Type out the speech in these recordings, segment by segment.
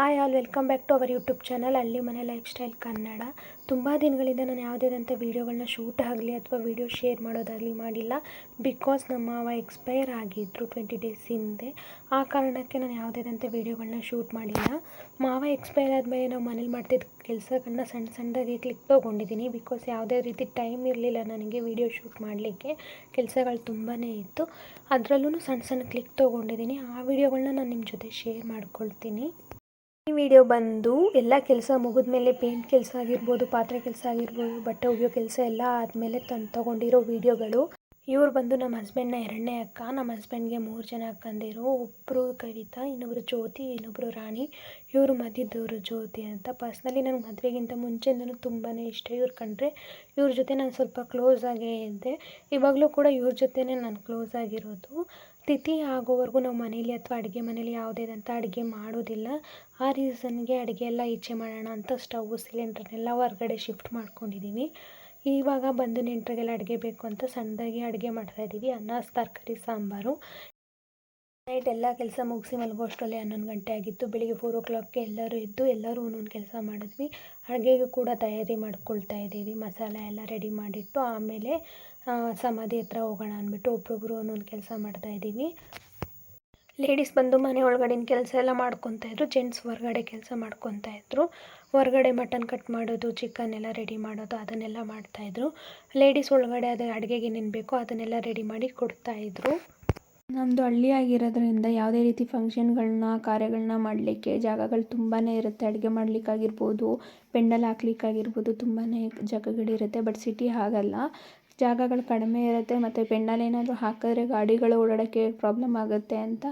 Hi all, welcome back to our YouTube channel, ಅಲ್ಲಿ ಮನೆ life style Kannada. ತುಂಬ ದಿನಗಳಿಂದ ನಾನು ಯಾವುದೇದಂಥ ವೀಡಿಯೋಗಳನ್ನ ಶೂಟ್ ಆಗಲಿ ಅಥವಾ ವೀಡಿಯೋ ಶೇರ್ ಮಾಡೋದಾಗಲಿ ಮಾಡಿಲ್ಲ. ಬಿಕಾಸ್ ನಮ್ಮ ಮಾವ ಎಕ್ಸ್ಪೈರ್ ಆಗಿದ್ದರು ಟ್ವೆಂಟಿ ಡೇಸ್ ಹಿಂದೆ. ಆ ಕಾರಣಕ್ಕೆ ನಾನು ಯಾವುದೇದಂಥ ವೀಡಿಯೋಗಳನ್ನ ಶೂಟ್ ಮಾಡಿಲ್ಲ. ಮಾವ ಎಕ್ಸ್ಪೈರ್ ಆದಮೇಲೆ ನಾವು ಮನೇಲಿ ಮಾಡ್ತಿದ್ದ ಕೆಲಸಗಳನ್ನ ಸಣ್ಣ ಸಣ್ಣದಾಗಿ ಕ್ಲಿಕ್ ತೊಗೊಂಡಿದ್ದೀನಿ. ಬಿಕಾಸ್ ಯಾವುದೇ ರೀತಿ ಟೈಮ್ ಇರಲಿಲ್ಲ ನನಗೆ ವೀಡಿಯೋ ಶೂಟ್ ಮಾಡಲಿಕ್ಕೆ. ಕೆಲಸಗಳು ತುಂಬಾ ಇತ್ತು. ಅದರಲ್ಲೂ ಸಣ್ಣ ಸಣ್ಣ ಕ್ಲಿಕ್ ತೊಗೊಂಡಿದ್ದೀನಿ. ಆ ವೀಡಿಯೋಗಳನ್ನ ನಾನು ನಿಮ್ಮ ಜೊತೆ ಶೇರ್ ಮಾಡ್ಕೊಳ್ತೀನಿ. ವಿಡಿಯೋ ಬಂದು ಎಲ್ಲ ಕೆಲಸ ಮುಗಿದ್ಮೇಲೆ ಪೇಂಟ್ ಕೆಲಸ ಆಗಿರ್ಬೋದು, ಪಾತ್ರೆ ಕೆಲಸ ಆಗಿರ್ಬೋದು, ಬಟ್ಟೆ ಉಗಿಯೋ ಕೆಲಸ ಎಲ್ಲ ಆದಮೇಲೆ ತಂದು ತೊಗೊಂಡಿರೋ ವೀಡಿಯೋಗಳು ಇವ್ರು ಬಂದು ನಮ್ಮ ಹಸ್ಬೆಂಡ್ನ ಎರಡನೇ ಅಕ್ಕ ನಮ್ಮ ಹಸ್ಬೆಂಡ್ಗೆ ಮೂರು ಜನ ಅಕ್ಕಂದಿರು ಒಬ್ಬರು ಕವಿತಾ ಇನ್ನೊಬ್ಬರು ಜ್ಯೋತಿ ಇನ್ನೊಬ್ಬರು ರಾಣಿ. ಇವರು ಮಧ್ಯದವರು ಜ್ಯೋತಿ ಅಂತ. ಪರ್ಸ್ನಲಿ ನನಗೆ ಮದುವೆಗಿಂತ ಮುಂಚೆಯಿಂದನೂ ತುಂಬಾ ಇಷ್ಟ. ಇವ್ರು ಕಂಡ್ರೆ ಇವ್ರ ಜೊತೆ ನಾನು ಸ್ವಲ್ಪ ಕ್ಲೋಸ್ ಆಗೇ ಇದ್ದೆ. ಇವಾಗಲೂ ಕೂಡ ಇವ್ರ ಜೊತೆನೇ ನಾನು ಕ್ಲೋಸ್ ಆಗಿರೋದು. ತಿಥಿ ಆಗೋವರೆಗೂ ನಾವು ಮನೇಲಿ ಅಥವಾ ಅಡುಗೆ ಮನೇಲಿ ಯಾವುದೇದಂಥ ಅಡುಗೆ ಮಾಡೋದಿಲ್ಲ. ಆ ರೀಸನ್ಗೆ ಅಡುಗೆ ಎಲ್ಲ ಈಚೆ ಮಾಡೋಣ ಅಂತ ಸ್ಟವ್ ಸಿಲಿಂಡ್ರನ್ನೆಲ್ಲ ಹೊರ್ಗಡೆ ಶಿಫ್ಟ್ ಮಾಡ್ಕೊಂಡಿದ್ದೀವಿ ಇವಾಗ ಬಂದು ನೆಂಟರಿಗೆಲ್ಲ ಅಡುಗೆ ಬೇಕು ಅಂತ ಸಣ್ಣದಾಗಿ ಅಡುಗೆ ಮಾಡ್ತಾಯಿದ್ದೀವಿ ಅನ್ನ, ತರಕಾರಿ, ಸಾಂಬಾರು. ನೈಟ್ ಎಲ್ಲ ಕೆಲಸ ಮುಗಿಸಿ ಮಲಗೋ ಅಷ್ಟರಲ್ಲಿ ಹನ್ನೊಂದು ಗಂಟೆ ಆಗಿತ್ತು. ಬೆಳಿಗ್ಗೆ ಫೋರ್ ಓ ಕ್ಲಾಕ್ಗೆ ಎಲ್ಲರೂ ಇದ್ದು ಎಲ್ಲರೂ ಒಂದೊಂದು ಕೆಲಸ ಮಾಡಿದ್ವಿ. ಅಡುಗೆಗೂ ಕೂಡ ತಯಾರಿ ಮಾಡ್ಕೊಳ್ತಾ ಇದ್ದೀವಿ. ಮಸಾಲೆ ಎಲ್ಲ ರೆಡಿ ಮಾಡಿಟ್ಟು ಆಮೇಲೆ ಸಮಾಧಿ ಹತ್ರ ಹೋಗೋಣ ಅಂದ್ಬಿಟ್ಟು ಒಬ್ಬೊಬ್ಬರು ಒಂದೊಂದು ಕೆಲಸ ಮಾಡ್ತಾ ಇದ್ದೀವಿ. ಲೇಡೀಸ್ ಬಂದು ಮನೆ ಒಳಗಡಿನ ಕೆಲಸ ಎಲ್ಲ ಮಾಡ್ಕೊತಾ ಇದ್ರು. ಜೆಂಟ್ಸ್ ಹೊರಗಡೆ ಕೆಲಸ ಮಾಡ್ಕೊತಾ ಇದ್ರು. ಹೊರಗಡೆ ಮಟನ್ ಕಟ್ ಮಾಡೋದು ಚಿಕನ್ ಎಲ್ಲ ರೆಡಿ ಮಾಡೋದು, ಅದನ್ನೆಲ್ಲ ಮಾಡ್ತಾಯಿದ್ರು ಲೇಡೀಸ್ ಒಳಗಡೆ ಅದು ಅಡುಗೆಗೆ ಏನೇನು ಬೇಕೋ ಅದನ್ನೆಲ್ಲ ರೆಡಿ ಮಾಡಿ ಕೊಡ್ತಾಯಿದ್ರು ನಮ್ಮದು ಹಳ್ಳಿ ಆಗಿರೋದ್ರಿಂದ ಯಾವುದೇ ರೀತಿ ಫಂಕ್ಷನ್ಗಳನ್ನ ಕಾರ್ಯಗಳನ್ನ ಮಾಡಲಿಕ್ಕೆ ಜಾಗಗಳು ತುಂಬಾ ಇರುತ್ತೆ. ಅಡುಗೆ ಮಾಡಲಿಕ್ಕಾಗಿರ್ಬೋದು, ಪೆಂಡಲ್ ಹಾಕ್ಲಿಕ್ಕಾಗಿರ್ಬೋದು ತುಂಬಾ ಜಾಗಗಳಿರುತ್ತೆ. ಬಟ್ ಸಿಟಿ ಹಾಗಲ್ಲ. ಜಾಗಗಳು ಕಡಿಮೆ ಇರುತ್ತೆ ಮತ್ತು ಪೆಂಡಲ್ ಏನಾದರೂ ಹಾಕಿದ್ರೆ ಗಾಡಿಗಳು ಓಡಾಡೋಕ್ಕೆ ಪ್ರಾಬ್ಲಮ್ ಆಗುತ್ತೆ ಅಂತ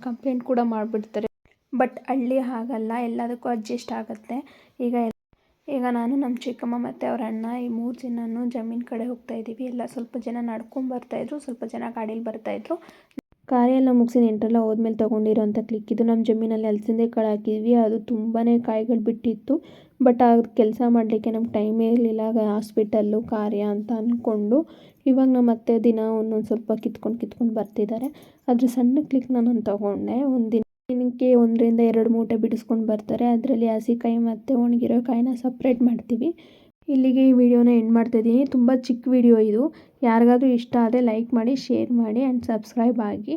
ಕಂಪ್ಲೇಂಟ್ ಕೂಡ ಮಾಡಿಬಿಡ್ತಾರೆ. ಬಟ್ ಹಳ್ಳಿ ಹಾಗಲ್ಲ. ಎಲ್ಲದಕ್ಕೂ ಅಡ್ಜಸ್ಟ್ ಆಗುತ್ತೆ. ಈಗ ಈಗ ನಾನು ನಮ್ಮ ಚಿಕ್ಕಮ್ಮ ಮತ್ತು ಅವ್ರ ಅಣ್ಣ ಈ ಮೂರು ಜನನೂ ಜಮೀನು ಕಡೆ ಹೋಗ್ತಾ ಇದ್ದೀವಿ. ಎಲ್ಲ ಸ್ವಲ್ಪ ಜನ ನಡ್ಕೊಂಡು ಬರ್ತಾಯಿದ್ರು ಸ್ವಲ್ಪ ಜನ ಗಾಡೀಲಿ ಬರ್ತಾಯಿದ್ರು ಕಾರ್ಯ ಎಲ್ಲ ಮುಗಿಸಿ ನೆಂಟ್ರೆಲ್ಲ ಹೋದ್ಮೇಲೆ ತೊಗೊಂಡಿರೋಂಥ ಕ್ಲಿಕ್ ಇದು ನಮ್ಮ ಜಮೀನಲ್ಲಿ ಅಲಸಂದೆ ಕಾಳು ಹಾಕಿದ್ವಿ ಅದು ತುಂಬಾ ಕಾಯಿಗಳು ಬಿಟ್ಟಿತ್ತು. ಬಟ್ ಆ ಕೆಲಸ ಮಾಡಲಿಕ್ಕೆ ನಮ್ಗೆ ಟೈಮೇ ಇರಲಿಲ್ಲ. ಹಾಸ್ಪಿಟಲ್ಲು ಕಾರ್ಯ ಅಂತ ಅಂದ್ಕೊಂಡು ಇವಾಗ ನಮ್ಮ ಅತ್ತೆ ದಿನ ಒಂದೊಂದು ಸ್ವಲ್ಪ ಕಿತ್ಕೊಂಡು ಕಿತ್ಕೊಂಡು ಬರ್ತಿದ್ದಾರೆ ಅದ್ರ ಸಣ್ಣ ಕ್ಲಿಕ್ ನಾನು ತೊಗೊಂಡೆ. ಒಂದು ದಿನಕ್ಕೆ ಒಂದರಿಂದ ಎರಡು ಮೂಟೆ ಬಿಡಿಸ್ಕೊಂಡು ಬರ್ತಾರೆ. ಅದರಲ್ಲಿ ಹಸಿಕಾಯಿ ಮತ್ತು ಒಣಗಿರೋ ಕಾಯಿನ ಸಪ್ರೇಟ್ ಮಾಡ್ತೀವಿ. ಇಲ್ಲಿಗೆ ಈ ವಿಡಿಯೋನ ಎಂಡ್ ಮಾಡ್ತಾ ಇದ್ದೀನಿ. ತುಂಬ ಚಿಕ್ಕ ವಿಡಿಯೋ ಇದು. ಯಾರಿಗಾದ್ರೂ ಇಷ್ಟ ಆದರೆ ಲೈಕ್ ಮಾಡಿ ಶೇರ್ ಮಾಡಿ ಆ್ಯಂಡ್ ಸಬ್ಸ್ಕ್ರೈಬ್ ಆಗಿ.